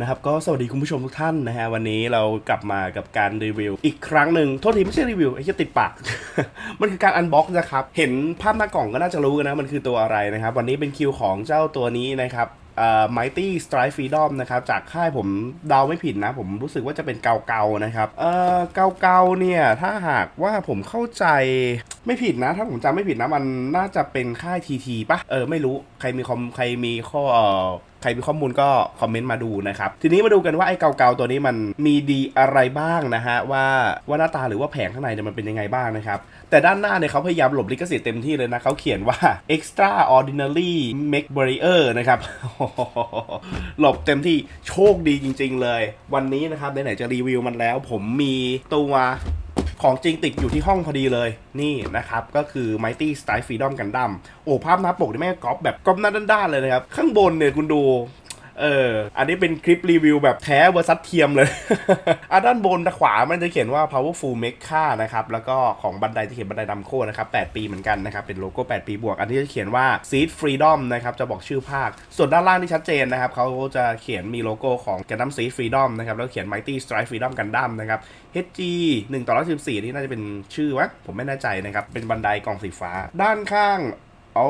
นะครับก็สวัสดีคุณผู้ชมทุกท่านนะฮะวันนี้เรากลับมากับการรีวิว อีกครั้งหนึ่งโทษทีไม่ใช่รีวิวไอ้ที่ติดปาก มันคือการอันบ็อกซ์นะครับ เห็นภาพหน้ากล่องก็น่าจะรู้กันนะ มันคือตัวอะไรนะครับ วันนี้เป็นคิวของเจ้าตัวนี้นะครับเอ่อ Mighty Strike Freedom นะครับจากค่ายผมเดาไม่ผิดนะ ผมรู้สึกว่าจะเป็นเกาเกาๆนะครับเอ่อเกาเกาๆเนี่ยถ้าหากว่าผมเข้าใจไม่ผิดนะ ถ้าผมจำไม่ผิดนะ มันน่าจะเป็นค่าย TT ปะเออไม่รู้ใครมีคอมใครมีข้ออ ใครมีข้อมูลก็คอมเมนต์มาดูนะครับ ทีนี้มาดูกันว่าไอ้เกาๆตัวนี้มันมีดีอะไรบ้างนะฮะว่าว่าหน้าตาหรือว่าแผงข้างในเนี่ยมันเป็นยังไงบ้างนะครับ แต่ด้านหน้าเนี่ยเขาพยายามหลบลิขสิทธิ์เต็มที่เลยนะเขาเขียนว่า extraordinary make barrier นะครับหลบเต็มที่โชคดีจริง ๆ เลย วันนี้นะครับไหนๆจะรีวิวมันแล้ว ผมมีตัว ของจริงติดอยู่ที่ห้องพอดีเลยนี่นะครับก็คือ Mighty Style Freedom Gundam โอ้ภาพหน้าปกนี่แม่งก๊อปแบบก๊อปหน้าด้านๆเลยนะครับ ข้างบนเนี่ยคุณดู เออ อันนี้เป็นคลิปรีวิวแบบแท้เวอร์ซัสเทียมเลย อะด้านบนขวามันจะเขียนว่า powerful mecha นะครับ แล้วก็ของบันไดจะเขียนบันไดดัมโคนะครับ 8 ปีเหมือนกันนะครับ เป็นโลโก้ 8 ปีบวก อันนี้จะเขียนว่า seed freedom นะครับ จะบอกชื่อภาค ส่วนด้านล่างที่ชัดเจนนะครับเขาจะเขียนมีโลโก้ของ Gundam Seed Freedom นะครับ แล้วเขียน Mighty Strike Freedom Gundam นะครับ HG 1ต่อ114นี่น่าจะเป็นชื่อวะผมไม่แน่ใจนะครับ เป็นบันไดกล่องสีฟ้า ด้านข้าง โอ้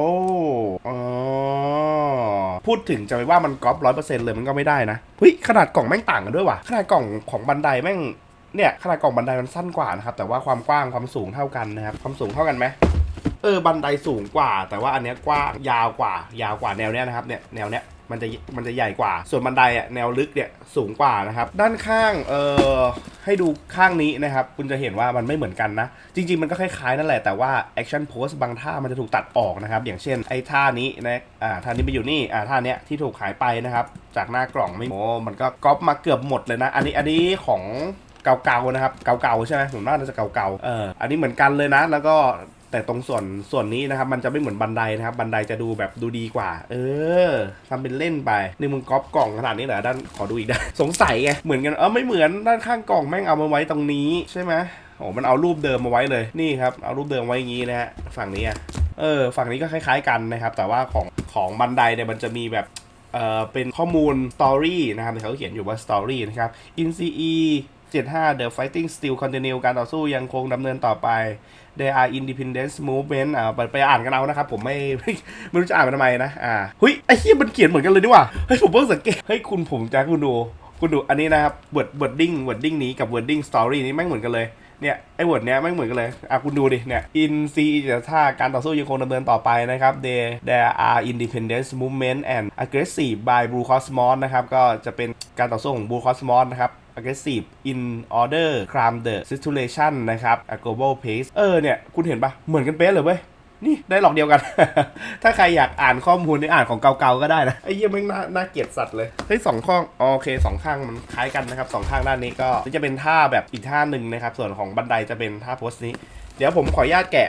อ๋อพูดถึงจะไปว่ามันก๊อปร้อยเปอร์เซ็นต์เลยมันก็ไม่ได้นะเฮ้ยขนาดกล่องแม่งต่างกันด้วยว่ะ ขนาดกล่องของบันไดแม่งเนี่ยขนาดกล่องบันไดมันสั้นกว่านะครับ แต่ว่าความกว้างความสูงเท่ากันนะครับ ความสูงเท่ากันไหมเออบันไดสูงกว่า แต่ว่าอันเนี้ยกว้างยาวกว่า ยาวกว่าแนวเนี้ยนะครับเนี่ยแนวเนี้ย มันจะมันจะใหญ่กว่า ส่วนบันไดอะแนวลึกเนี่ยสูงกว่านะครับ ด้านข้างเอ่อให้ดูข้างนี้นะครับ คุณจะเห็นว่ามันไม่เหมือนกันนะ จริง ๆ มันก็คล้ายๆนั่นแหละแต่ว่า action pose บางท่ามันจะถูกตัดออกนะครับ อย่างเช่นไอ้ท่านี้นะอ่าท่านี้ไปอยู่นี่อ่าท่าเนี้ยที่ถูกหายไปนะครับ จากหน้ากล่องไม่โอ้มันก็ก๊อปมาเกือบหมดเลยนะ อันนี้อันนี้ของเก่าๆนะครับเก่าๆใช่ไหมผมว่าน่าจะเก่าๆเอออันนี้เหมือนกันเลยนะ แล้วก็ แต่ตรงส่วนส่วนนี้นะครับ มันจะไม่เหมือนบันไดนะครับ บันไดจะดูแบบดูดีกว่า เออทำเป็นเล่นไปนี่มึงก๊อปกล่องขนาดนี้เหรอด้านขอดูอีกได้สงสัยไงเหมือนกันเออไม่เหมือนด้านข้างกล่องแม่งเอามาไว้ตรงนี้ใช่ไหมโอ้มันเอารูปเดิมมาไว้เลยนี่ครับเอารูปเดิมไว้อย่างนี้นะฮะฝั่งนี้อะเออฝั่งนี้ก็คล้าย ๆ กันนะครับ แต่ว่าของของบันไดเนี่ยมันจะมีแบบเออเป็นข้อมูล story นะครับเขาเขียนอยู่ว่า story นะครับ INCE 75 The Fighting Still Continue การต่อสู้ยังคงดำเนินต่อไป they are Independence Movement อ่าไปไปอ่านกันเอานะครับ ผมไม่ไม่ไม่รู้จะอ่านมันทำไมนะ อ่าเฮ้ยไอ้เหี้ยมันเขียนเหมือนกันเลยดีว่าเฮ้ยผมเพิ่งสังเกตเฮ้ยคุณผมจะคุณดูคุณดูอันนี้นะครับ word wording wording นี้กับ wording story นี้แม่งเหมือนกันเลย เนี่ยไอ้เวิร์ดเนี้ยไม่เหมือนกันเลยอะคุณดูดิเนี่ยอินซีจะท่าการต่อสู้ยังคงดำเนินต่อไปนะครับ they the r are independence movement and aggressive by blue cosmos นะครับก็จะเป็นการต่อสู้ของ blue cosmos นะครับ aggressive in order calm the situation นะครับ a global pace เออเนี่ย คุณเห็นปะเหมือนกันเป๊ะเลยเว้ย นี่ได้หลอกเดียวกัน ถ้าใครอยากอ่านข้อมูลในอ่านของเก่าๆก็ได้นะไอ้เยี่ยแม่งน่าน่าเกลียดสัตว์เลยเฮ้ยสองข้างอ๋อโอเคสองข้างมันคล้ายกันนะครับสองข้างด้านนี้ก็จะเป็นท่าแบบอีกท่าหนึ่งนะครับ ส่วนของบันไดจะเป็นท่าโพสต์นี้ เดี๋ยวผมขออนุญาตแกะ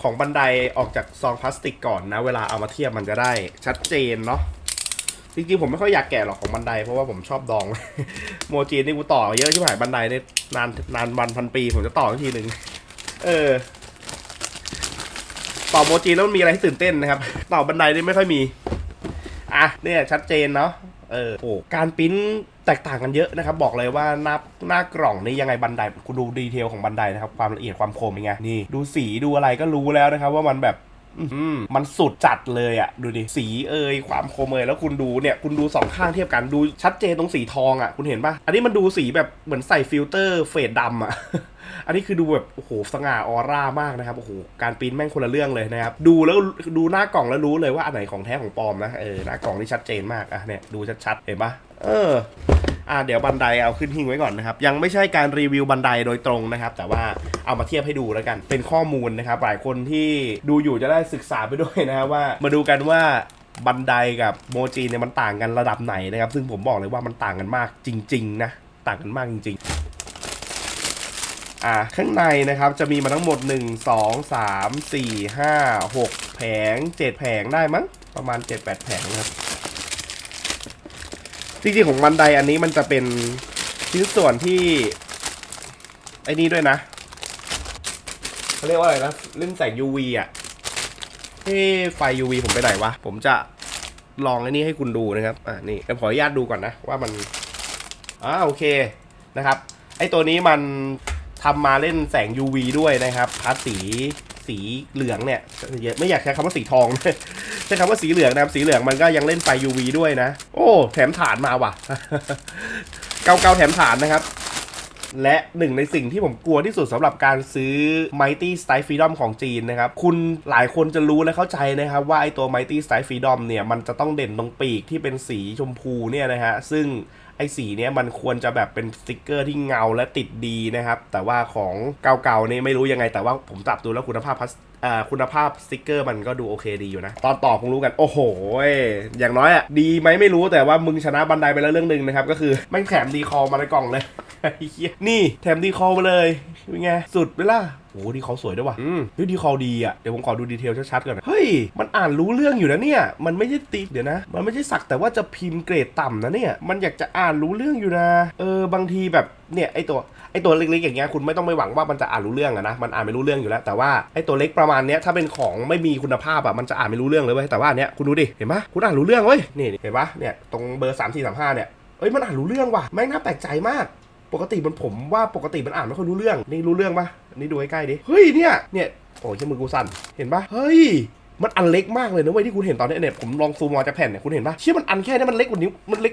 ของบันไดออกจากซองพลาสติกก่อนนะ เวลาเอามาเทียบมันจะได้ชัดเจนเนาะจริงๆผมไม่ค่อยอยากแกะหรอกของบันไดเพราะว่าผมชอบดอง โมจีนนี่กูต่อเยอะชิบหายบันไดนี่นานนานวันพันปี ผมจะต่อทีหนึ่งเออ ต่อโมจีแล้วมันมีอะไรให้ตื่นเต้นนะครับ ต่อบันไดนี่ไม่ค่อยมี อะเนี่ยชัดเจนเนาะเออโอ้การปริ้นแตกต่างกันเยอะนะครับ บอกเลยว่าหน้าหน้ากล่องนี่ยังไงบันไดคุณดูดีเทลของบันไดนะครับ ความละเอียดความคมเป็นไงนี่ ดูสีดูอะไรก็รู้แล้วนะครับ ว่ามันแบบ มันสุดจัดเลยอะ่ะ ดูดิ สีเอ่ยความคมเอ่ยแล้วคุณดูเนี่ย คุณดูสองข้างเทียบกันดูชัดเจนตรงสีทองอะ่ะ คุณเห็นปะอันนี้มันดูสีแบบเหมือนใส่ฟิลเตอร์เฟดดำอะ่ะอันนี้คือดูแบบโอ้โหสง่าออร่ามากนะครับโอ้โหการปริ้นแม่งคนละเรื่องเลยนะครับดูแล้วดูหน้ากล่องแล้วรู้เลยว่าอันไหนของแท้ของปลอมนะเออหน้ากล่องนี่ชัดเจนมากอะเนี่ยดูชัดๆเห็นปะ เอออ่าเดี๋ยวบันไดเอาขึ้นหิ้งไว้ก่อนนะครับ ยังไม่ใช่การรีวิวบันไดโดยตรงนะครับ แต่ว่าเอามาเทียบให้ดูแล้วกัน เป็นข้อมูลนะครับ หลายคนที่ดูอยู่จะได้ศึกษาไปด้วยนะครับว่ามาดูกันว่าบันไดกับโมจิเนี่ยมันต่างกันระดับไหนนะครับ ซึ่งผมบอกเลยว่ามันต่างกันมากจริง ๆ นะ ต่างกันมากจริงๆอ่าข้างในนะครับจะมีมาทั้งหมด 1 2 3 4 5 6 แผง 7 แผงได้มั้ง ประมาณ 7-8 แผงนะครับ จริงๆของบันไดอันนี้มันจะเป็นชิ้นส่วนที่ ไอ้นี่ด้วยนะเขาเรียกว่าอะไรนะเล่นแสง UV อะเฮ้ไฟ UV ผมไปไหนวะ ผมจะลองไอ้นี่ให้คุณดูนะครับ อ่านี่เดี๋ยวขออนุญาตดูก่อนนะ ว่ามันอ่าโอเคนะครับ ไอ้ตัวนี้มันทำมาเล่นแสง UV ด้วยนะครับพาสี สีเหลืองเนี่ยไม่อยากใช้คำว่าสีทองใช้คำว่าสีเหลืองนะครับสีเหลืองมันก็ยังเล่นไฟ UV ด้วยนะ โอ้แถมฐานมาว่ะเกาเกาๆแถมฐานนะครับและหนึ่งในสิ่งที่ผมกลัวที่สุดสำหรับการซื้อ Mighty Style Freedom ของจีนนะครับ คุณหลายคนจะรู้และเข้าใจนะครับ ว่าไอตัว Mighty Style Freedom เนี่ย มันจะต้องเด่นตรงปีกที่เป็นสีชมพูเนี่ยนะฮะ ซึ่ง ไอสีเนี้ยมันควรจะแบบเป็นสติกเกอร์ที่เงาและติดดีนะครับ แต่ว่าของเก่าๆนี่ไม่รู้ยังไง แต่ว่าผมจับดูแล้วคุณภาพพลาสอ่าคุณภาพสติกเกอร์มันก็ดูโอเคดีอยู่นะ ตอนต่อคงรู้กัน โอ้โห อย่างน้อยอะ ดีไหมไม่รู้แต่ว่ามึงชนะบันไดไปแล้วเรื่องหนึ่งนะครับ ก็คือแม่งแถมดีคอมาในกล่องเลยนี่แถมดีคอมาเลยเป็นไงสุดไปล่ะ โอ้ดีคอลสวยด้วยว่ะอืมเฮ้ยดีคอลดีอะ เดี๋ยวผมขอดูดีเทลชัดๆก่อนนะเฮ้ย มันอ่านรู้เรื่องอยู่นะเนี่ย มันไม่ใช่ติดเดี๋ยวนะ มันไม่ใช่สักแต่ว่าจะพิมพ์เกรดต่ำนะเนี่ย มันอยากจะอ่านรู้เรื่องอยู่นะ เออบางทีแบบเนี่ยไอตัวไอตัวเล็กๆอย่างเงี้ยคุณไม่ต้องไปหวังว่ามันจะอ่านรู้เรื่องอะนะมันอ่านไม่รู้เรื่องอยู่แล้ว แต่ว่าไอตัวเล็กประมาณเนี้ยถ้าเป็นของไม่มีคุณภาพอะมันจะอ่านไม่รู้เรื่องเลยเว้ยแต่ว่าอันเนี้ยคุณดูดิเห็นปะคุณอ่านรู้เรื่องเว้ยนี่เห็นปะเนี่ยตรงเบอร์สามสี่สามห้าเนี่ยเอ้ยมันอ่านรู้เรื่องว่ะแม่งน่าแปลกใจมาก ปกติมันผมว่าปกติมันอ่านไม่ค่อยรู้เรื่อง นี่รู้เรื่องปะนี่ดูใกล้ๆดิ เฮ้ยเนี่ย เนี่ย โอ้ยมือกูสั่น เห็นปะเฮ้ย มันอันเล็กมากเลยนะเว้ยที่คุณเห็นตอนนี้เนี่ยผมลองซูมมาจากแผ่นเนี่ยคุณเห็นปะเชื่อมันอันแค่นี้มันเล็กกว่านิ้ว มันเล็ก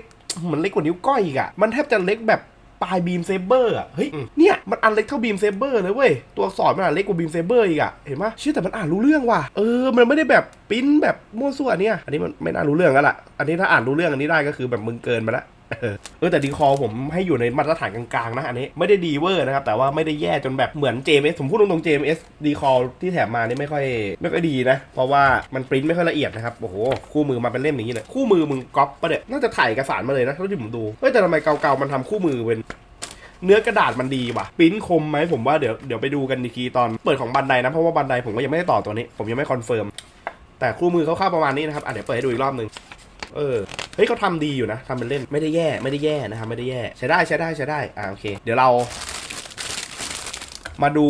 มันเล็กกว่านิ้วก้อยอีกอะมันแทบจะเล็กแบบปลายบีมเซเบอร์อะเฮ้ย เนี่ย มันอันเล็กเท่าบีมเซเบอร์เลยเว้ย ตัวอักษรมันอันเล็กกว่าบีมเซเบอร์อีกอะเห็นปะเชื่อแต่มันอ่านรู้เรื่องว่ะ เออ มันไม่ได้แบบปิ้นแบบมั่วซั่วเนี่ย อันนี้มันไม่น่ารู้เรื่องแล้วล่ะ อันนี้ถ้าอ่านรู้เรื่องอันนี้ได้ก็คือแบบมึงเกินไปละ เออแต่ดีคอผมให้อยู่ในมาตรฐานกลางๆนะอันนี้ไม่ได้ดีเวอร์นะครับ แต่ว่าไม่ได้แย่จนแบบเหมือน JMS ผมพูดตรงๆ JMS ดีคอที่แถมมานี่ไม่ค่อยไม่ค่อยดีนะ เพราะว่ามันปริ้นไม่ค่อยละเอียดนะครับ โอ้โห คู่มือมาเป็นเล่มอย่างนี้เลยคู่มือมึงก๊อปปะเนี่ยน่าจะถ่ายเอกสารมาเลยนะเท่าที่ผมดูเฮ้ยแต่ทำไมเก่าๆมันทำคู่มือเป็นเนื้อกระดาษมันดีว่ะปริ้นคมไหมผมว่าเดี๋ยวเดี๋ยวไปดูกันอีกทีตอนเปิดของบันไดนะเพราะว่าบันไดผมก็ยังไม่ได้ต่อตัวนี้ ผมยังไม่คอนเฟิร์มแต่คู่มือเขาเข้าประมาณนี้นะครับอะเดี๋ยวเปิดให้ดูอีกรอบหนึ่ง เออ เฮ้ยเขาทำดีอยู่นะทำเป็นเล่น ไม่ได้แย่ ไม่ได้แย่นะครับ ไม่ได้แย่ ใช้ได้ ใช้ได้ ใช้ได้ อ่า โอเค เดี๋ยวเรา มาดู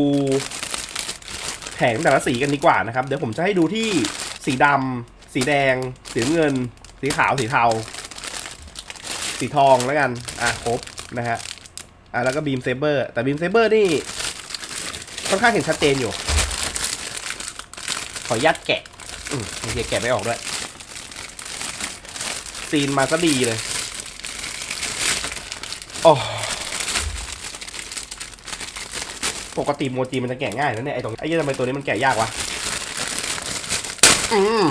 แผงแต่ละสีกันดีกว่านะครับ เดี๋ยวผมจะให้ดูที่สีดำ สีแดง สีเงิน สีขาว สีเทา สีทองแล้วกัน อะ ครบนะฮะ อะ แล้วก็บีมเซเบอร์ แต่บีมเซเบอร์นี่ค่อนข้างเห็นชัดเจนอยู่ ขออนุญาตแกะ อืมโอเคแกะไม่ออกด้วย ซีนมาซะดีเลยโอ้ปกติโมจิมันจะแกะง่ายนะเนี่ยไอตรงไอ้ยี่ทำไมตัวนี้มันแกะยากวะอืม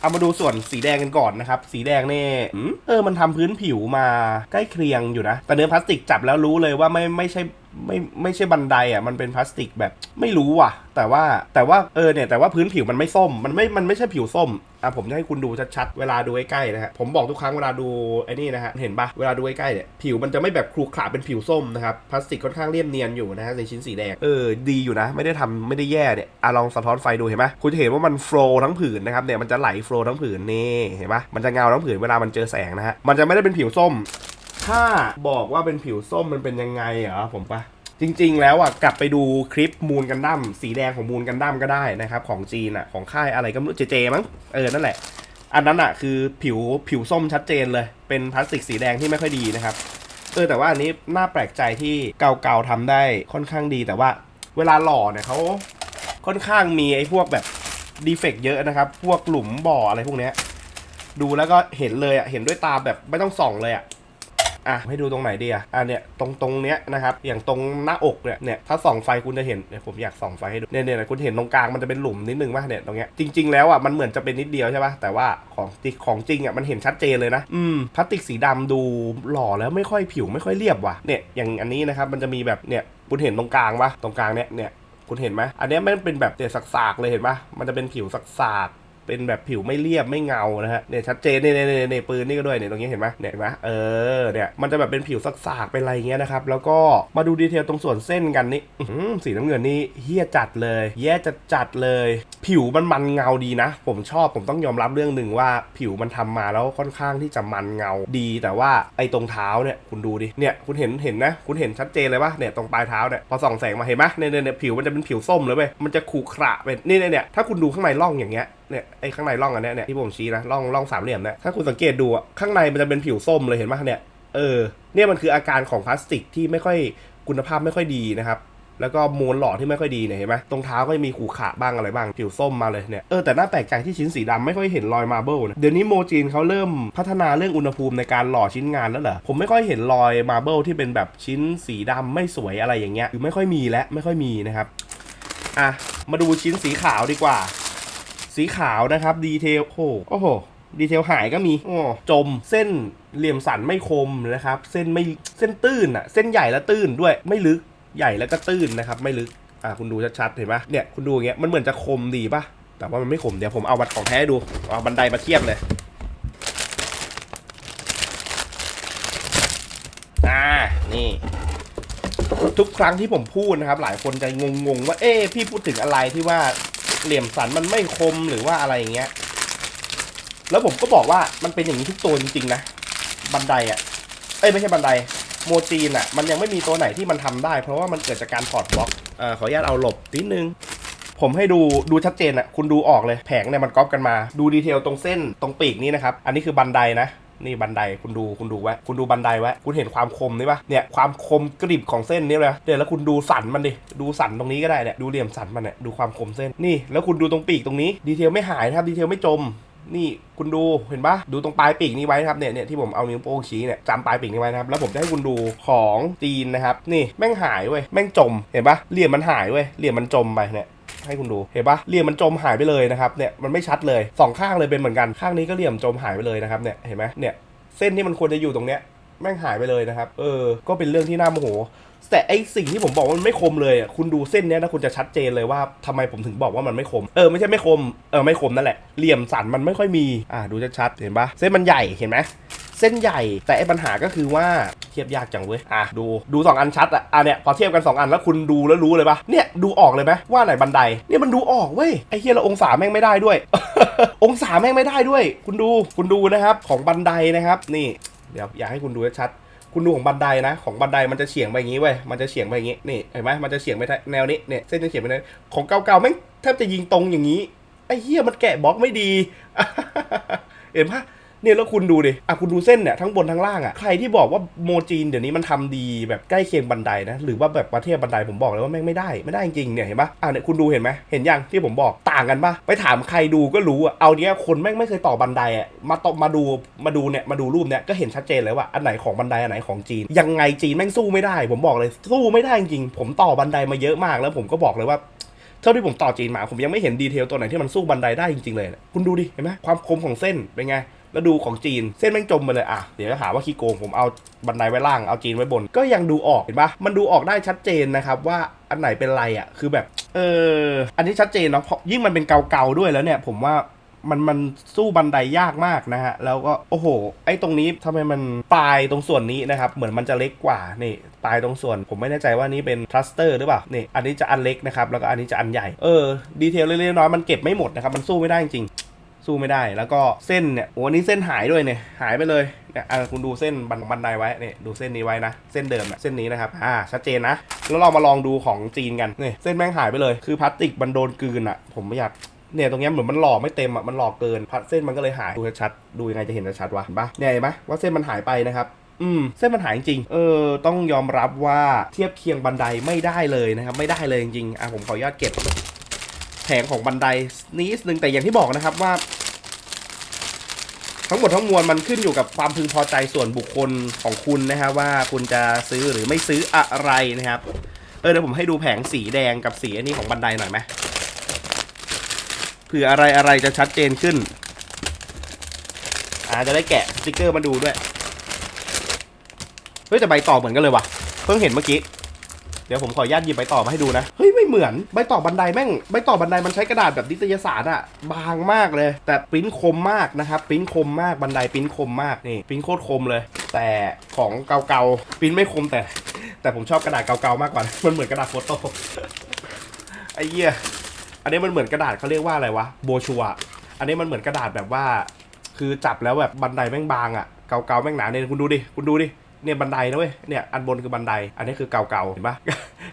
เอามาดูส่วนสีแดงกันก่อนนะครับ สีแดงนี่อืมเออมันทำพื้นผิวมาใกล้เคียงอยู่นะ แต่เนื้อพลาสติกจับแล้วรู้เลยว่าไม่ไม่ใช่ ไม่ไม่ใช่บันไดอะมันเป็นพลาสติกแบบไม่รู้ว่ะ แต่ว่าแต่ว่าเออเนี่ยแต่ว่าพื้นผิวมันไม่ส้ม มันไม่มันไม่ใช่ผิวส้มอะผมจะให้คุณดูชัดๆเวลาดูใกล้ๆนะฮะผมบอกทุกครั้งเวลาดูไอ้นี่นะฮะเห็นปะเวลาดูใกล้ๆเนี่ยผิวมันจะไม่แบบครุขระเป็นผิวส้มนะครับพลาสติกค่อนข้างเรียบเนียนอยู่นะฮะในชิ้นสีแดงเออดีอยู่นะ ไม่ได้ทำไม่ได้แย่เนี่ยอะลองสะท้อนไฟดูเห็นปะคุณจะเห็นว่ามันโฟล์ทั้งผืนนะครับเนี่ยมันจะไหลโฟล์ทั้งผืนนี่เห็นปะมันจะเงาทั้งผืนเวลามันเจอแสงนะฮะมันจะไม่ได้เป็นผิวส้มถ้าบอกว่าเป็นผิวส้มมันเป็นยังไงเหรอผมปะ จริง ๆ แล้วอะกลับไปดูคลิปมูนกันดั้มสีแดงของมูนกันดั้มก็ได้นะครับ ของจีนอะของค่ายอะไรก็ไม่รู้เจเจมั้งเออนั่นแหละ อันนั้นอะคือผิวผิวส้มชัดเจนเลย เป็นพลาสติกสีแดงที่ไม่ค่อยดีนะครับเออแต่ว่าอันนี้น่าแปลกใจที่เก่าๆทำได้ค่อนข้างดี แต่ว่าเวลาหล่อเนี่ยเขาค่อนข้างมีไอ้พวกแบบดีเฟกเยอะนะครับ พวกหลุมบ่ออะไรพวกเนี้ยดูแล้วก็เห็นเลยอะเห็นด้วยตาแบบไม่ต้องส่องเลยอะ อะให้ดูตรงไหนดีอะอะเนี่ยตรงตรงเนี้ยนะครับอย่างตรงหน้าอกเนี่ยเนี่ยถ้าส่องไฟคุณจะเห็นเนี่ยผมอยากส่องไฟให้ดูเนี่ยเนี่ยคุณเห็นตรงกลางมันจะเป็นหลุมนิดนึงป่ะเนี่ยตรงเนี้ยจริง ๆแล้วอะมันเหมือนจะเป็นนิดเดียวใช่ป่ะแต่ว่าของจริงของจริงอะมันเห็นชัดเจนเลยนะอืมพลาสติกสีดำดูหล่อแล้วไม่ค่อยผิวไม่ค่อยเรียบว่ะเนี่ยอย่างอันนี้นะครับมันจะมีแบบเนี่ยคุณเห็นตรงกลางป่ะตรงกลางเนี่ยเนี่ยคุณเห็นไหมอันเนี้ยมันเป็นแบบเดี๋ยสากๆเลยเห็นปะมันจะเป็นผิวสากๆ เป็นแบบผิวไม่เรียบไม่เงานะฮะเนี่ยชัดเจนเนี่ยเนี่ยเนี่ยเนี่ยปืนนี่ก็ด้วยเนี่ยตรงนี้เห็นไหมเนี่ยเห็นไหมเออเนี่ยมันจะแบบเป็นผิวสากๆเป็นอะไรเงี้ยนะครับแล้วก็มาดูดีเทลตรงส่วนเส้นกันนี้สีน้ำเงินนี่เฮี้ยจัดเลย แย่จัดจัดเลย ผิวมันมันเงาดีนะ ผมชอบผมต้องยอมรับเรื่องหนึ่งว่าผิวมันทำมาแล้วค่อนข้างที่จะมันเงาดีแต่ว่าไอ้ตรงเท้าเนี่ยคุณดูดิเนี่ยคุณเห็นเห็นนะ คุณเห็นชัดเจนเลยปะเนี่ยตรงปลายเท้าเนี่ยพอส่องแสงมาเห็นไหมเนี่ยเนี่ยเนี่ยผิวมันจะเป็นผิวส้มเลยเว้ยมันจะขรุขระเป็นนี่เนี่ยถ้าคุณดูข้างในร่องอย่างเงี้ย เนี่ยไอ้ข้างในร่องอันเนี้ยเนี่ยที่ผมชี้นะร่องร่องสามเหลี่ยมเนี่ยถ้าคุณสังเกตดูอะข้างในมันจะเป็นผิวส้มเลยเห็นไหมเนี่ยเออเนี่ยมันคืออาการของพลาสติกที่ไม่ค่อยคุณภาพไม่ค่อยดีนะครับแล้วก็มวลหล่อที่ไม่ค่อยดีเนี่ยเห็นไหมตรงเท้าก็มีขูขระบ้างอะไรบ้าง ผิวส้มมาเลยเนี่ย เออแต่น่าแปลกใจที่ชิ้นสีดำไม่ค่อยเห็นรอยมาร์เบิลนะเดี๋ยวนี้โมจินเขาเริ่มพัฒนาเรื่องอุณหภูมิในการหล่อชิ้นงานแล้วเหรอ ผมไม่ค่อยเห็นรอยมาร์เบิลที่เป็นแบบชิ้นสีดำไม่สวยอะไรอย่างเงี้ยคือไม่ค่อยมีและไม่ค่อยมีนะครับ อะมาดูชิ้นสีขาวดีกว่า สีขาวนะครับ ดีเทลโอ้โหโอ้โหดีเทลหายก็มีโอ้จมเส้นเหลี่ยมสันไม่คมนะครับ เส้นไม่เส้นตื้นอะเส้นใหญ่และตื้นด้วยไม่ลึกใหญ่แล้วก็ตื้นนะครับ ไม่ลึกอะคุณดูชัดๆเห็นปะเนี่ยคุณดูอย่างเงี้ยมันเหมือนจะคมดีปะแต่ว่ามันไม่คมเดี๋ยวผมเอาวัดของแท้ดูเอาบันไดมาเทียบเลยอ่านี่ทุกครั้งที่ผมพูดนะครับ หลายคนจะงงๆว่าเอ๊ะพี่พูดถึงอะไรที่ว่า เหลี่ยมสันมันไม่คมหรือว่าอะไรอย่างเงี้ย แล้วผมก็บอกว่ามันเป็นอย่างนี้ทุกตัวจริงๆนะ บันไดอะ่ะ เอ้ยไม่ใช่บันได โมจีนอะ่ะ มันยังไม่มีตัวไหนที่มันทำได้ เพราะว่ามันเกิดจากการถอดบล็อกเอ่อขออนุญาตเอาหลบนิดนึง ผมให้ดูดูชัดเจนอะ่ะ คุณดูออกเลย แผงเนี่ยมันก๊อปกันมา ดูดีเทลตรงเส้นตรงปีกนี่นะครับ อันนี้คือบันไดนะ นี่บันไดคุณดูคุณดูไว้คุณดูบันไดไว้คุณเห็นความคมนี่ปะเนี่ยความคมกริบของเส้นนี่เลยเดี๋ยวแล้วคุณดูสันมันดิดูสันตรงนี้ก็ได้เนี่ยดูเหลี่ยมสันมันเนี่ยดูความคมเส้นนี่แล้วคุณดูตรงปีกตรงนี้ดีเทลไม่หายนะครับดีเทลไม่จมนี่คุณดูเห็นปะดูตรงปลายปีกนี้ไว้นะครับเนี่ยเนี่ยที่ผมเอานิ้วโป้งชี้เนี่ยจำปลายปีกนี้ไว้นะครับแล้วผมจะให้คุณดูของจีนนะครับ นี่แม่งหายเว้ยแม่งจมเห็นปะเหลี่ยมมันหายเว้ยเหลี่ยมมันจมไปเนี่ย ให้คุณดูเห็นปะเหลี่ยมมันจมหายไปเลยนะครับเนี่ยมันไม่ชัดเลยสองข้างเลยเป็นเหมือนกันข้างนี้ก็เหลี่ยมจมหายไปเลยนะครับเนี่ยเห็นไหมเนี่ยเส้นที่มันควรจะอยู่ตรงเนี้ยแม่งหายไปเลยนะครับ เออ ก็เป็นเรื่องที่น่าโมโห แต่ไอสิ่งที่ผมบอกว่ามันไม่คมเลย คุณดูเส้นเนี้ยนะคุณจะชัดเจนเลยว่าทำไมผมถึงบอกว่ามันไม่คม เออไม่ใช่ไม่คม เออไม่คมนั่นแหละ เหลี่ยมสันมันไม่ค่อยมี อ่าดูชัดๆ เห็นปะเส้นมันใหญ่ เห็นไหม เส้นใหญ่ แต่ไอ้ปัญหาก็คือว่าเทียบยากจังเว้ย อะดูดูสองอันชัดอะอะเนี่ยพอเทียบกันสองอันแล้วคุณดูแล้วรู้เลยปะเนี่ยดูออกเลยไหมว่าไหนบันไดเนี่ยมันดูออกเว้ยไอ้เฮียเราองศาแม่งไม่ได้ด้วย องศาแม่งไม่ได้ด้วย คุณดูคุณดูนะครับของบันไดนะครับนี่เดี๋ยวอยากให้คุณดูชัดคุณดูของบันไดนะ ของบันไดมันจะเฉียงไปอย่างนี้เว้ยมันจะเฉียงไปอย่างนี้นี่เห็นไหมมันจะเฉียงไปแนวนี้เนี่ยเส้นจะเฉียงไปแนวของเก่าๆแม่งแทบจะยิงตรงอย่างนี้ไอ้เหี้ยมันแกะบล็อกไม่ดี เห็นปะ เนี่ยแล้วคุณดูดิอะคุณดูเส้นเนี่ยทั้งบนทั้งล่างอะใครที่บอกว่าโมจีนเดี๋ยวนี้มันทำดีแบบใกล้เคียงบันไดนะหรือว่าแบบประเทศบันไดผมบอกเลยว่าแม่งไม่ได้ไม่ได้จริงเนี่ยเห็นปะอะเนี่ยคุณดูเห็นไหมเห็นยังที่ผมบอกต่างกันปะไปถามใครดูก็รู้อะเอาเนี้ยคนแม่งไม่เคยต่อบันไดอะมาต่อมาดูมาดูเนี่ยมาดูรูปเนี่ยก็เห็นชัดเจนเลยว่าอันไหนของบันไดอันไหนของจีน ยังไงจีนแม่งสู้ไม่ได้ ผมบอกเลยสู้ไม่ได้จริงผมต่อบันไดมาเยอะมากแล้วผมก็บอกเลยว่าเท่าที่ผมต่อจีนมาผมยังไม่เห็นดีเทลตัวไหนที่มันสู้บันไดได้จริงๆเลย คุณดูดิเห็นไหมความคมของเส้นเป็นไง แล้วดูของจีน เส้นแม่งจมไปเลยอะเดี๋ยวจะหาว่าขี้โกงผมเอาบันไดไว้ล่างเอาจีนไว้บน ก็ยังดูออกเห็นปะมันดูออกได้ชัดเจนนะครับว่าอันไหนเป็นไรอะคือแบบเอออันนี้ชัดเจนเนาะเพราะยิ่งมันเป็นเก่าๆด้วยแล้วเนี่ย ผมว่ามันมันสู้บันไดยากมากนะฮะ แล้วก็โอ้โห ไอ้ตรงนี้ทำไมมันปลายตรงส่วนนี้นะครับ เหมือนมันจะเล็กกว่านี่ปลายตรงส่วน ผมไม่แน่ใจว่านี่เป็นทรัสเตอร์หรือเปล่านี่อันนี้จะอันเล็กนะครับแล้วก็อันนี้จะอันใหญ่เออดีเทลเล็กๆน้อยมันเก็บไม่หมดนะครับมันสู้ไม่ได้จริง สู้ไม่ได้ แล้วก็เส้นเนี่ยโอ้นี้เส้นหายด้วยเนี่ยหายไปเลยเนี่ยอะคุณดูเส้นบันบันไดไว้เนี่ยดูเส้นนี้ไว้นะ เส้นเดิมอะเส้นนี้นะครับอ่าชัดเจนนะ แล้วเรามาลองดูของจีนกันเนี่ยเส้นแม่งหายไปเลย คือพลาสติกมันโดนกืนอะผมไม่อยากเนี่ยตรงเนี้ยเหมือนมันหลอกไม่เต็มอะมันหลอกเกินพัดเส้นมันก็เลยหายดูชัดดูยังไงจะเห็นชัดวะเห็นปะเนี่ยเห็นปะว่าเส้นมันหายไปนะครับอืมเส้นมันหายจริง เออ ต้องยอมรับว่าเทียบเคียงบันไดไม่ได้เลยนะครับ ไม่ได้เลยจริงๆ อะผมขออนุญาตเก็บ แผงของบันไดนิดนึงแต่อย่างที่บอกนะครับว่า ทั้งหมดทั้งมวลมันขึ้นอยู่กับความพึงพอใจส่วนบุคคลของคุณนะครับว่าคุณจะซื้อหรือไม่ซื้ออะไรนะครับ เออเดี๋ยวผมให้ดูแผงสีแดงกับสีอันนี้ของบันไดหน่อยไหมเผื่ออะไรอะไรจะชัดเจนขึ้นอาจะได้แกะสติกเกอร์มาดูด้วย เฮ้ยแต่ใบต่อเหมือนกันเลยว่ะ เพิ่งเห็นเมื่อกี้ เดี๋ยวผมขออนุญาตหยิบใบต่อมาให้ดูนะ เฮ้ยไม่เหมือนใบต่อบันไดแม่งใบต่อบันไดมันใช้กระดาษแบบนิตยสารอะบางมากเลย แต่ปริ้นคมมากนะครับปริ้นคมมากบันไดปริ้นคมมากนี่ปริ้นโคตรคมเลย แต่ของเก่าๆปริ้นไม่คมแต่ แต่ผมชอบกระดาษเก่าๆมากกว่ามันเหมือนกระดาษโฟโต้ไอ้เหี้ยอันนี้มันเหมือนกระดาษเขาเรียกว่าอะไรวะโบชัวอันนี้มันเหมือนกระดาษแบบว่า คือจับแล้วแบบบันไดแม่งบางอะเก่าๆแม่งหนาเนี่ยคุณดูดิคุณดูดิ เนี่ยบันไดนะเว้ยเนี่ยอันบนคือบันได อันนี้คือเก่าๆเห็นปะ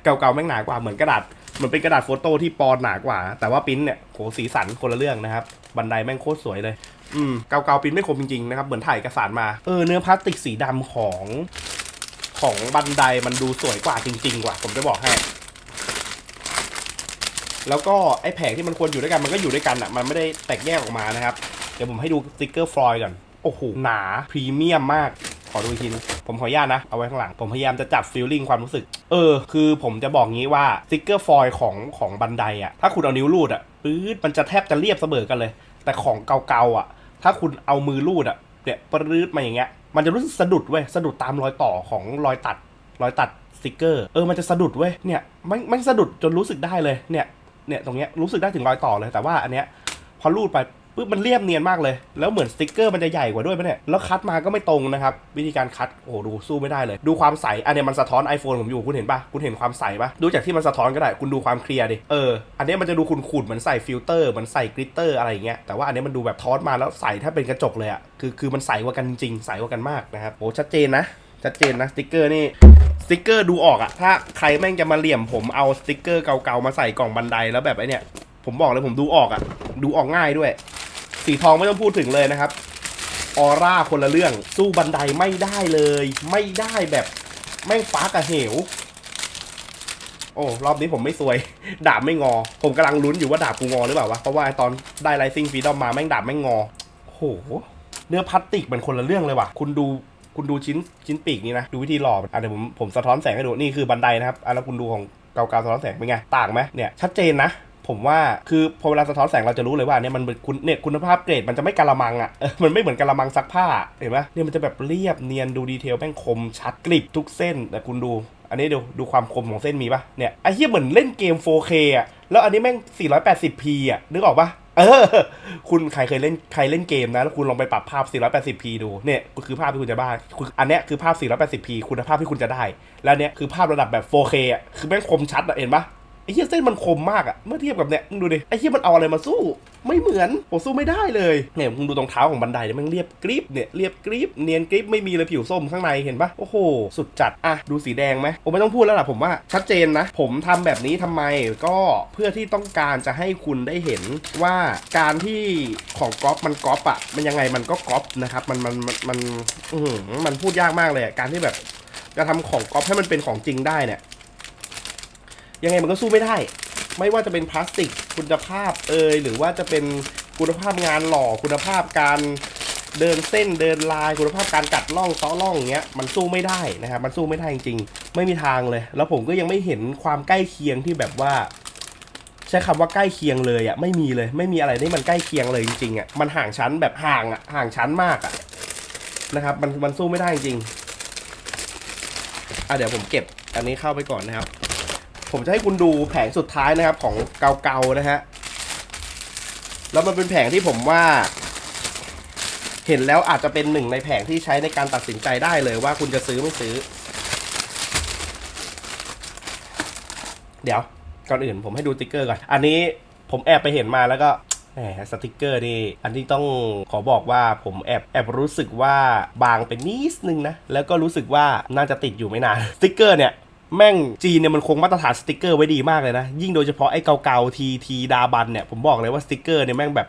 เก่าๆแม่งหนากว่าเหมือนกระดาษเหมือนเป็นกระดาษโฟโต้ที่ปอนหนากว่า แต่ว่าปิ้นเนี่ยโหสีสันคนละเรื่องนะครับ บันไดแม่งโคตรสวยเลยอืมเก่าเกาปริ้นไม่คมจริงๆนะครับเหมือนถ่ายเอกสารมาเออเนื้อพลาสติกสีดำของของบันไดมันดูสวยกว่าจริงๆกว่าผมจะบอกให้แล้วก็ไอ้แผงที่มันควรอยู่ด้วยกันมันก็อยู่ด้วยกันอะ มันไม่ได้แตกแยกออกมานะครับ เดี๋ยวผมให้ดูสติกเกอร์ฟลอยด์ก่อน โอ้โห หนา พรีเมียมมาก ขอดูอีกทีนึง ผมขออนุญาตนะ เอาไว้ข้างหลัง ผมพยายามจะจับฟีลลิ่งความรู้สึก เออ คือผมจะบอกงี้ว่าสติกเกอร์ฟอยล์ของของบันไดอะถ้าคุณเอานิ้วรูดอะปื๊ดมันจะแทบจะเรียบเสมอกันเลย แต่ของเก่าๆอะถ้าคุณเอามือรูดอะเนี่ยปรื๊ดมาอย่างเงี้ย มันจะรู้สึกสะดุดเว้ย สะดุดตามรอยต่อของรอยตัด รอยตัดสติกเกอร์ เออ มันจะสะดุดเว้ย เนี่ย ไม่ไม่สะดุดจนรู้สึกได้เลย เนี่ย เนี่ย ตรงเนี้ยรู้สึกได้ถึงรอยต่อเลย แต่ว่าอันเนี้ยพอรูดไป ปุ๊บมันเรียบเนียนมากเลย แล้วเหมือนสติกเกอร์มันจะใหญ่กว่าด้วยปะเนี่ย แล้วคัดมาก็ไม่ตรงนะครับ วิธีการคัด โอ้โหดูสู้ไม่ได้เลย ดูความใส อันเนี้ยมันสะท้อน iPhone ผมอยู่ คุณเห็นปะคุณเห็นความใสปะดูจากที่มันสะท้อนก็ได้ คุณดูความเคลียร์ดิ เออ อันเนี้ยมันจะดูขุ่นๆเหมือนใส่ฟิลเตอร์ เหมือนใส่กริตเตอร์อะไรอย่างเงี้ย แต่ว่าอันเนี้ยมันดูแบบท้อนมาแล้วใสถ้าเป็นกระจกเลยอะคือคือมันใสกว่ากันจริงใสกว่ากันมากนะครับโอ้ชัดเจนนะชัดเจนนะสติกเกอร์นี่สติกเกอร์ดูออกอะถ้าใครแม่งจะมาเหลี่ยมผมเอาสติกเกอร์เก่าๆมาใส่กล่องบันไดแล้วแบบไอเนี่ยผมบอกเลยผมดูออกอะดูออกง่ายด้วย สีทองไม่ต้องพูดถึงเลยนะครับ ออร่าคนละเรื่อง สู้บันไดไม่ได้เลย ไม่ได้แบบแม่งฟ้ากับเหว โอ้รอบนี้ผมไม่ซวย ดาบไม่งอ ผมกำลังลุ้นอยู่ว่าดาบกูงอหรือเปล่าวะ เพราะว่าตอนได้ไลซิงฟีดอมมาแม่งดาบแม่งงอโห เนื้อพลาสติกมันคนละเรื่องเลยว่ะ คุณดูคุณดูชิ้นชิ้นปีกนี่นะ ดูวิธีหล่ออะเดี๋ยวผมผมสะท้อนแสงให้ดู นี่คือบันไดนะครับอะแล้วคุณดูของเกาๆสะท้อนแสงเป็นไง ต่างไหมเนี่ยชัดเจนนะ ผมว่าคือพอเวลาสะท้อนแสงเราจะรู้เลยว่าเนี่ยมันคุณเนี่ยคุณภาพเกรดมันจะไม่กะละมังอะมันไม่เหมือนกะละมังซักผ้าเห็นไหมเนี่ยมันจะแบบเรียบเนียนดูดีเทลแม่งคมชัดกริบทุกเส้นแต่คุณดูอันนี้ดูดูความคมของเส้นมีปะเนี่ยไอ้เหี้ยเหมือนเล่นเกม 4K อะแล้วอันนี้แม่ง 480p อะนึกออกปะเออ คุณใครเคยเล่นใครเล่นเกมนะ แล้วคุณลองไปปรับภาพ 480p ดู เนี่ยคือภาพที่คุณจะบ้าคืออันเนี้ยคือภาพ 480p คุณภาพที่คุณจะได้ แล้วเนี้ยคือภาพระดับแบบ 4K อะ คือแม่งคมชัดอะ เห็นปะ ไอ้เหี้ยเส้นมันคมมากอะเมื่อเทียบกับเนี่ยมึงดูดิไอ้เหี้ยมันเอาอะไรมาสู้ ไม่เหมือนผมสู้ไม่ได้เลยเนี่ยมึงดูตรงเท้าของบันไดเนี่ยมันเรียบกริบเนี่ยเรียบกริบเนียนกริบไม่มีเลยผิวส้มข้างในเห็นปะโอ้โหสุดจัดอะดูสีแดงไหมผมไม่ต้องพูดแล้วล่ะผมว่าชัดเจนนะ ผมทำแบบนี้ทำไมก็เพื่อที่ต้องการจะให้คุณได้เห็นว่าการที่ของก๊อปมันก๊อปอะมันยังไงมันก็ก๊อปนะครับมันมันมันมันมันพูดยากมากเลยการที่แบบจะทำของก๊อปให้มันเป็นของจริงได้เนี่ย ยังไงมันก็สู้ไม่ได้ ไม่ว่าจะเป็นพลาสติกคุณภาพเอยหรือว่าจะเป็นคุณภาพงานหล่อคุณภาพการเดินเส้นเดินลายคุณภาพการกัดล่องซ้อล่องอย่างเงี้ยมันสู้ไม่ได้นะครับมันสู้ไม่ได้จริงๆ ไม่มีทางเลย แล้วผมก็ยังไม่เห็นความใกล้เคียงที่แบบว่า ใช้คำว่าใกล้เคียงเลยอะไม่มีเลย ไม่มีอะไรที่มันใกล้เคียงเลยจริงๆอะมันห่างชั้นแบบห่างอะห่างชั้นมากอะนะครับมันมันสู้ไม่ได้จริงอะเดี๋ยวผมเก็บอันนี้เข้าไปก่อนนะครับ ผมจะให้คุณดูแผงสุดท้ายนะครับของเกาๆนะฮะ แล้วมันเป็นแผงที่ผมว่า เห็นแล้วอาจจะเป็นหนึ่งในแผงที่ใช้ในการตัดสินใจได้เลยว่าคุณจะซื้อไม่ซื้อ เดี๋ยวก่อนอื่นผมให้ดูสติกเกอร์ก่อน อันนี้ผมแอบไปเห็นมาแล้วก็แหมสติกเกอร์นี่ อันนี้ต้องขอบอกว่าผมแอบแอบรู้สึกว่าบางเป็นนิดนึงนะ แล้วก็รู้สึกว่าน่าจะติดอยู่ไม่นาน สติกเกอร์เนี่ย แม่งจีนเนี่ยมันคงมาตรฐานสติกเกอร์ไว้ดีมากเลยนะ ยิ่งโดยเฉพาะไอ้เก่าๆทีทีดาบันเนี่ยผมบอกเลยว่าสติกเกอร์เนี่ยแม่งแบบ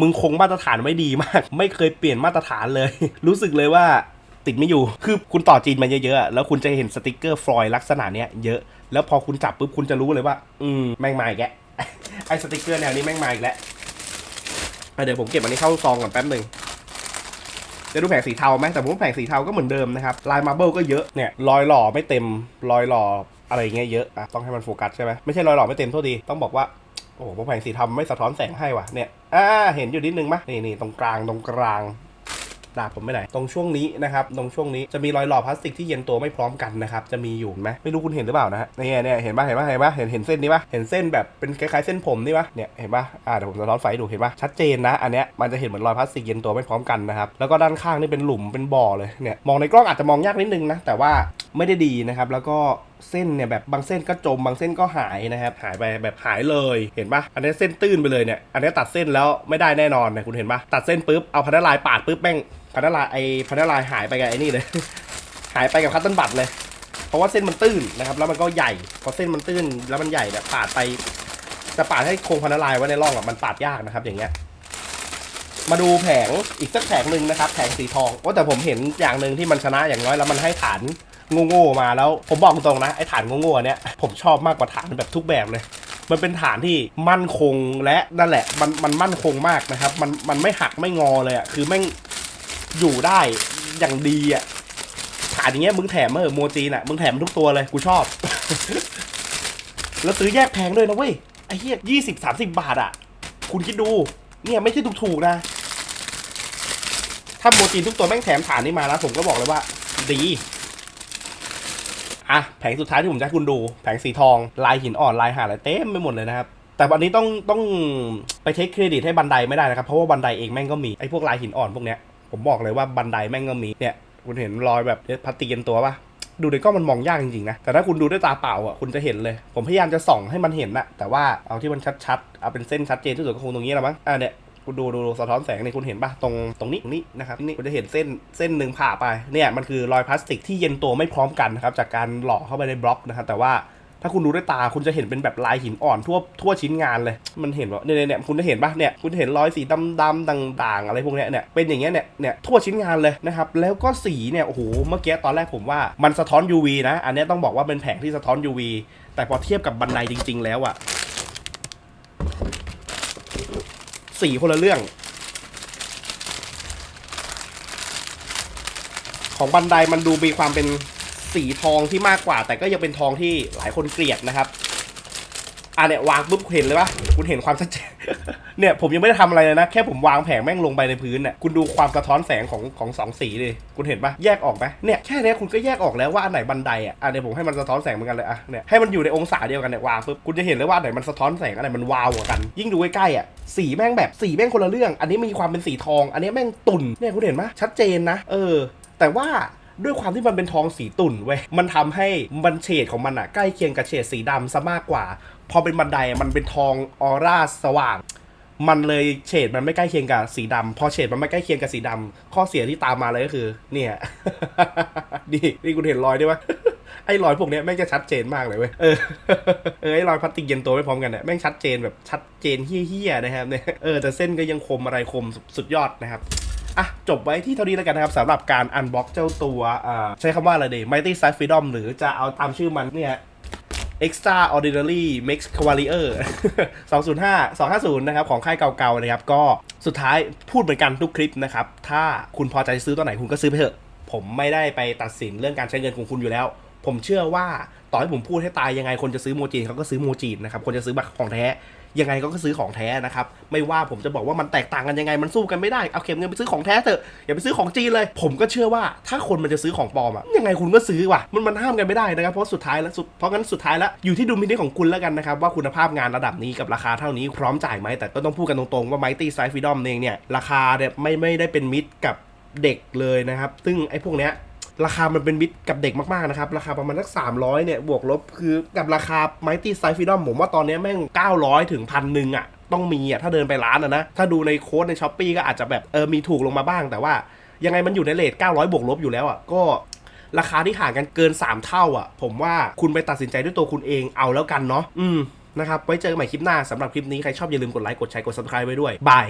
มึงคงมาตรฐานไว้ดีมาก ไม่เคยเปลี่ยนมาตรฐานเลย รู้สึกเลยว่าติดไม่อยู่ คือคุณต่อจีนมาเยอะๆ แล้วคุณจะเห็นสติกเกอร์ฟลอยลักษณะเนี้ยเยอะ แล้วพอคุณจับปุ๊บคุณจะรู้เลยว่า อืม แม่งมาอีกแล้วไอ้สติกเกอร์แนวนี้แม่งมาอีกแล้วเดี๋ยวผมเก็บอันนี้เข้าซองก่อนแป๊บหนึ่ง จะดูแผงสีเทาไหมแต่ผมว่าแผงสีเทาก็เหมือนเดิมนะครับลายมาร์เบิลก็เยอะเนี่ยรอยหล่อไม่เต็มรอยหล่ออะไรเงี้ยเยอะอะต้องให้มันโฟกัสใช่ไหมไม่ใช่รอยหล่อไม่เต็มโทษดีต้องบอกว่าโอ้โหพวกแผงสีเทาไม่สะท้อนแสงให้ว่ะเนี่ยอ่าเห็นอยู่นิดนึงมะนี่นี่ตรงกลางตรงกลาง ดาบผมไปไหน ตรงช่วงนี้นะครับ ตรงช่วงนี้จะมีรอยหล่อพลาสติกที่เย็นตัวไม่พร้อมกันนะครับ จะมีอยู่ไหมไม่รู้คุณเห็นหรือเปล่านะฮะเนี่ยเนี่ยเห็นปะเห็นปะเห็นปะเห็นเห็นเส้นนี้ปะเห็นเส้นแบบเป็นคล้ายๆเส้นผมนี่ปะเนี่ยเห็นปะอ่าเดี๋ยวผมสะท้อนไฟให้ดูเห็นปะชัดเจนนะ อันเนี้ยมันจะเห็นเหมือนรอยพลาสติกเย็นตัวไม่พร้อมกันนะครับแล้วก็ด้านข้างนี่เป็นหลุมเป็นบ่อเลยเนี่ยมองในกล้องอาจจะมองยากนิดนึงนะแต่ว่าไม่ได้ดีนะครับแล้วก็ เส้นเนี่ยแบบบางเส้นก็จมบางเส้นก็หายนะครับหายไปแบบหายเลยเห็นปะอันนี้เส้นตื้นไปเลยเนี่ยอันนี้ตัดเส้นแล้วไม่ได้แน่นอนนี่ยคุณเห็นปะตัดเส้นปุ๊บเอาพันธลายปาดปุ๊บแม่งพันธลายไอ้พันธลายหายไปกับไอ้นี่เลย หายไปกับคัตเติ้ลบัตเลย เพราะว่าเส้นมันตื้นนะครับแล้วมันก็ใหญ่พอเส้นมันตื้นแล้วมันใหญ่เนี่ยปาดไปจะปาดให้คงพันธลายไว้ในร่องอะมันปาดยากนะครับอย่างเงี้ยมาดูแผงอีกสักแผงหนึ่งนะครับแผงสีทองว่าแต่ผมเห็นอย่างหนึ่งที่มันชนะอย่างน้อยแล้วมันให้ฐาน โง่ๆมาแล้ว ผมบอกตรงนะไอ้ฐานโง่ๆเนี้ยผมชอบมากกว่าฐานแบบทุกแบบเลย มันเป็นฐานที่มั่นคงและนั่นแหละ มันมันมั่นคงมากนะครับ มันมันไม่หักไม่งอเลยอะคือแม่งอยู่ได้อย่างดีอะฐานอย่างเงี้ยมึงแถมเออโมจีนอะมึงแถมทุกตัวเลยกูชอบ แล้วซื้อแยกแพงด้วยนะเว้ยไอ้เหี้ยยี่สิบสามสิบบาทอะ คุณคิดดู เนี่ยไม่ใช่ถูกๆนะถ้าโมจีนทุกตัวแม่งแถมฐานนี้มาแล้วผมก็บอกเลยว่า ดี อะแผงสุดท้ายที่ผมจะให้คุณดู แผงสีทองลายหินอ่อนลายหาอะไรเต็มไปหมดเลยนะครับแต่วันนี้ต้องต้องไปเทคเครดิตให้บันไดไม่ได้นะครับ เพราะว่าบันไดเองแม่งก็มีไอ้พวกลายหินอ่อนพวกเนี้ยผมบอกเลยว่าบันไดแม่งก็มีเนี่ยคุณเห็นรอยแบบพลาสติกเย็นตัวปะดูในกล้องมันมองยากจริงๆนะ แต่ถ้าคุณดูด้วยตาเปล่าอะคุณจะเห็นเลย ผมพยายามจะส่องให้มันเห็นนะแต่ว่าเอาที่มันชัดๆ เอาเป็นเส้นชัดเจนที่สุดก็คงตรงนี้แหละมั้งอะเนี่ย คุณดูดูสะท้อนแสงนี่คุณเห็นปะตรงตรงนี้ตรงนี้นะครับนี่คุณจะเห็นเส้นเส้นหนึ่งผ่าไปเนี่ยมันคือรอยพลาสติกที่เย็นตัวไม่พร้อมกันนะครับจากการหล่อเข้าไปในบล็อกนะครับแต่ว่าถ้าคุณดูด้วยตาคุณจะเห็นเป็นแบบลายหินอ่อนทั่วทั่วชิ้นงานเลย มันเห็นว่าเนี่ยเนี่ยเนี่ยคุณจะเห็นปะเนี่ยคุณจะเห็นรอยสีดำๆต่างๆ อะไรพวกเนี้ยเนี่ยเป็นอย่างเงี้ยเนี่ยเนี่ยทั่วชิ้นงานเลยนะครับแล้วก็สีเนี่ยโอ้โหเมื่อกี้ตอนแรกผมว่ามันสะท้อน UV นะ อันนี้ต้องบอกว่าเป็นแผงที่สะท้อน UV แต่พอเทียบกับบันไดจริง ๆ แล้วอะ สีคนละเรื่อง ของบันไดมันดูมีความเป็นสีทองที่มากกว่า แต่ก็ยังเป็นทองที่หลายคนเกลียดนะครับ อะเนี่ยวางปุ๊บเห็นเลยปะคุณเห็นความชัดเจนเนี่ยผมยังไม่ได้ทำอะไรเลยนะ แค่ผมวางแผงแม่งลงไปในพื้นน่ะคุณดูความสะท้อนแสงของของสองสีเลยคุณเห็นปะแยกออกไหมเนี่ยแค่เนี้ยคุณก็แยกออกแล้วว่าอันไหนบันไดอะอะเดี๋ยวผมให้มันสะท้อนแสงเหมือนกันเลยอะเนี่ยให้มันอยู่ในองศาเดียวกันเนี่ยวางปุ๊บคุณจะเห็นเลยว่าอันไหนมันสะท้อนแสงอันไหนมันวาวกว่ากัน ยิ่งดูใกล้ๆอะสีแม่งแบบสีแม่งคนละเรื่อง อันนี้มีความเป็นสีทอง อันนี้แม่งตุ่นเนี่ยคุณเห็นปะชัดเจนนะ เออ แต่ว่าด้วยความที่มันเป็นทองสีตุ่นเว้ย มันทำให้มันเฉดของมันอะใกล้เคียงกับเฉดสีดำซะมากกว่า พอเป็นบันไดมันเป็นทองออร่าสว่าง มันเลยเฉดมันไม่ใกล้เคียงกับสีดำพอเฉดมันไม่ใกล้เคียงกับสีดำข้อเสียที่ตามมาเลยก็คือ เนี่ยนี่นี่คุณเห็นรอยด้วยปะไอ้รอยพวกเนี้ยแม่งจะชัดเจนมากเลยเว้ย เออ เออไอ้รอยพลาสติกเย็นตัวไม่พร้อมกันเนี่ยแม่งชัดเจนแบบชัดเจนเฮี้ยๆนะครับเนี่ย เออแต่เส้นก็ยังคมอะไรคมสุดยอดนะครับ อะจบไว้ที่เท่านี้แล้วกันนะครับสำหรับการอันบ็อกเจ้าตัวอ่าใช้คำว่าอะไรดี Mighty Side Freedom หรือจะเอาตามชื่อมันเนี่ย Extraordinary Max Cavalier 205 250 นะครับ ของค่ายเก่าๆนะครับ ก็สุดท้ายพูดเหมือนกันทุกคลิปนะครับ ถ้าคุณพอใจซื้อตัวไหนคุณก็ซื้อไปเถอะ ผมไม่ได้ไปตัดสินเรื่องการใช้เงินของคุณอยู่แล้ว ผมเชื่อว่าต่อให้ผมพูดให้ตายยังไงคนจะซื้อโมจีนเขาก็ซื้อโมจีนนะครับ คนจะซื้อบัตรของแท้ ยังไงก็ซื้อของแท้นะครับ ไม่ว่าผมจะบอกว่ามันแตกต่างกันยังไงมันสู้กันไม่ได้เอาเข็มเงินไปซื้อของแท้เถอะอย่าไปซื้อของจีนเลย ผมก็เชื่อว่าถ้าคนมันจะซื้อของปลอมอะยังไงคุณก็ซื้อว่ะมันมันห้ามกันไม่ได้นะครับเพราะสุดท้ายแล้วสุดเพราะงั้นสุดท้ายแล้วอยู่ที่ดุลพินิจของคุณแล้วกันนะครับว่าคุณภาพงานระดับนี้กับราคาเท่านี้พร้อมจ่ายไหมแต่ก็ต้องพูดกันตรงๆว่า Mighty Side Freedom เองเนี่ยราคาเนี่ยไม่ไม่ได้เป็นมิตรกับเด็กเลยนะครับ ซึ่งไอ้พวกเนี้ย ราคามันเป็นมิตรกับเด็กมากๆนะครับ ราคาประมาณสัก300 เนี่ย บวกลบคือกับราคา Mighty Side Freedom ผมว่าตอนนี้แม่ง 900 ถึงพันหนึ่งอะ ต้องมีอะ ถ้าเดินไปร้านอะนะ ถ้าดูในโค้ดในช้อปปีก็อาจจะแบบเออมีถูกลงมาบ้าง แต่ว่ายังไงมันอยู่ในเลท900 บวกลบอยู่แล้วอะก็ราคาที่ห่างกันเกิน 3 เท่าอะ ผมว่าคุณไปตัดสินใจด้วยตัวคุณเองเอาแล้วกันเนาะอืมนะครับไว้เจอกันใหม่คลิปหน้าสำหรับคลิปนี้ใครชอบอย่าลืมกดไลค์กดแชร์กด subscribe ไว้ด้วยบาย